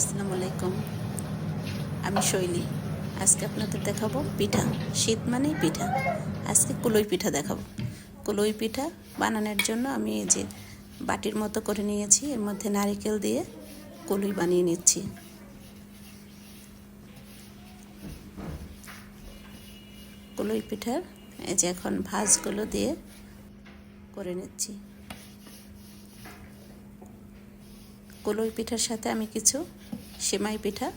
আসসালামু আলাইকুম। আমি শৈলী। আজকে আপনাদের দেখাবো পিঠা। শীত মানেই পিঠা। আজকে কুলই পিঠা দেখাবো। কুলই পিঠা বানানোর জন্য আমি এই যে বাটির মতো করে নিয়েছি। এর মধ্যে নারিকেল দিয়ে কুলই বানিয়ে নিচ্ছি। কুলই পিঠার এই যে এখন ভাজগুলো দিয়ে করে নিচ্ছি। কলই পিঠার সাথে আমি কিছু সেমাই পিঠা।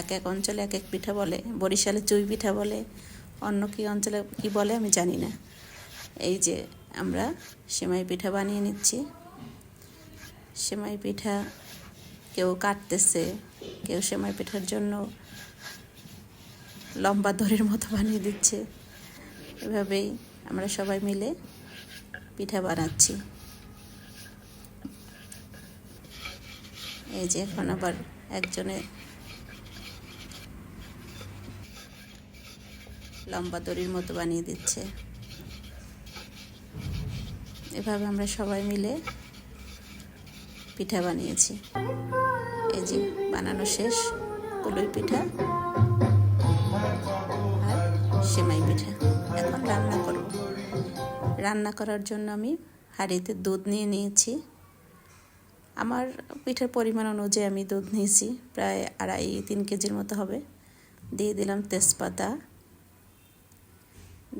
এক এক অঞ্চলে এক এক পিঠা বলে, বরিশালে চুই পিঠা বলে, অন্য কী অঞ্চলে কি বলে আমি জানি না। এই যে আমরা সেমাই পিঠা বানিয়ে নিচ্ছি। সেমাই পিঠা কেউ কাটতেছে, কেউ সেমাই পিঠার জন্য লম্বা দড়ির মতো বানিয়ে দিচ্ছে। এভাবেই আমরা সবাই মিলে পিঠা বানাচ্ছি। এই যে এখন আবার একজনে লম্বা দড়ির মতো বানিয়ে দিচ্ছে। এভাবে আমরা সবাই মিলে পিঠা বানিয়েছি। এই যে বানানো শেষ, কলই পিঠা আর সেমাই পিঠা। এখন রান্না করব। রান্না করার জন্য আমি হাঁড়িতে দুধ নিয়ে নিয়েছি। আমার পিঠার পরিমাণ অনুযায়ী আমি দুধ নিয়েছি, প্রায় আড়াই, তিন কেজির মতো হবে। দিয়ে দিলাম তেজপাতা।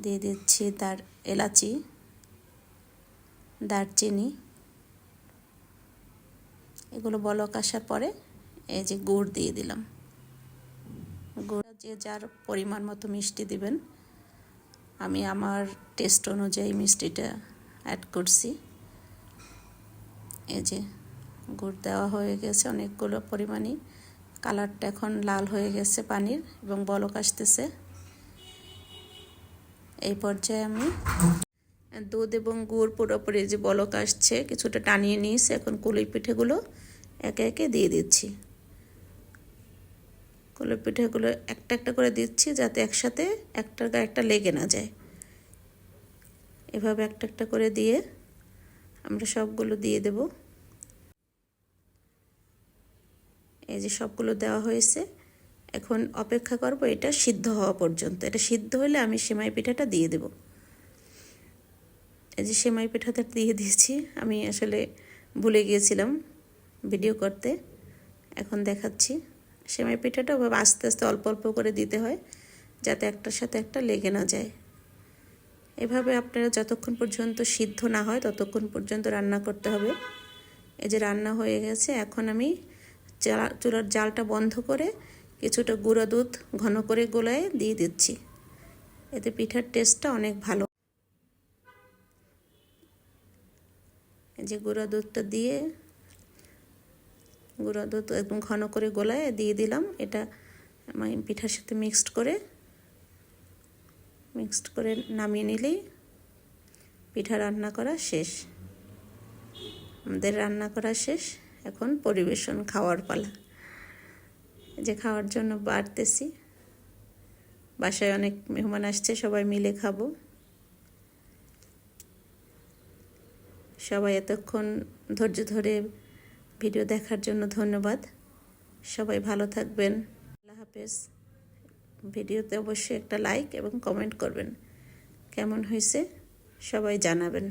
দিয়ে দিচ্ছি তার এলাচি, দারচিনি। এগুলো বলক আসার পরে এই যে গুড় দিয়ে দিলাম। গুড় যে যার পরিমাণ মতো মিষ্টি দিবেন, আমি আমার টেস্ট অনুযায়ী মিষ্টিটা অ্যাড করছি। এই যে গুড় দেওয়া হয়ে গেছে অনেকগুলো পরিমাণই। কালারটা এখন লাল হয়ে গেছে পানির এবং বলক আসতেছে। এই পর্যায়ে আমি দুধ এবং গুড় পুরোপুরি যে বলক আসছে, কিছুটা টানিয়ে নিয়েছে। এখন কুলি পিঠেগুলো একে একে দিয়ে দিচ্ছি। কুলি পিঠেগুলো একটা একটা করে দিচ্ছি যাতে একসাথে একটার গায়ে একটা লেগে না যায়। এভাবে একটা একটা করে দিয়ে আমরা সবগুলো দিয়ে দেবো। এই যে সবগুলো দেওয়া হয়েছে, এখন অপেক্ষা করব এটা সিদ্ধ হওয়া পর্যন্ত। এটা সিদ্ধ হলে আমি সেমাই পিঠাটা দিয়ে দেব। এই যে সেমাই পিঠাটা দিয়ে দিয়েছি, আমি আসলে ভুলে গিয়েছিলাম ভিডিও করতে। এখন দেখাচ্ছি। সেমাই পিঠাটা ওভাবে আস্তে আস্তে অল্প অল্প করে দিতে হয়, যাতে একটার সাথে একটা লেগে না যায়। এভাবে আপনারা যতক্ষণ পর্যন্ত সিদ্ধ না হয়, ততক্ষণ পর্যন্ত রান্না করতে হবে। এই যে রান্না হয়ে গেছে, এখন আমি চুলার জালটা বন্ধ করে কিছুটা গুঁড়ো দুধ ঘন করে গোলায় দিয়ে দিচ্ছি। এতে পিঠার টেস্টটা অনেক ভালো। যে গুঁড়ো দুধটা দিয়ে, গুঁড়ো দুধ একদম ঘন করে গোলায় দিয়ে দিলাম। এটা আমি পিঠার সাথে মিক্সড করে মিক্সড করে নামিয়ে নিলেই পিঠা রান্না করা শেষ। আমাদের রান্না করা শেষ। এখন পরিবেশন খাওয়ার পালা। যে খাওয়ার জন্য বাড়তেছি। বাসায় অনেক মেহমান আসছে, সবাই মিলে খাব। সবাই এতক্ষণ ধৈর্য ধরে ভিডিও দেখার জন্য ধন্যবাদ। সবাই ভালো থাকবেন। আল্লাহ হাফেজ। ভিডিওতে অবশ্যই একটা লাইক এবং কমেন্ট করবেন। কেমন হয়েছে? সবাই জানাবেন।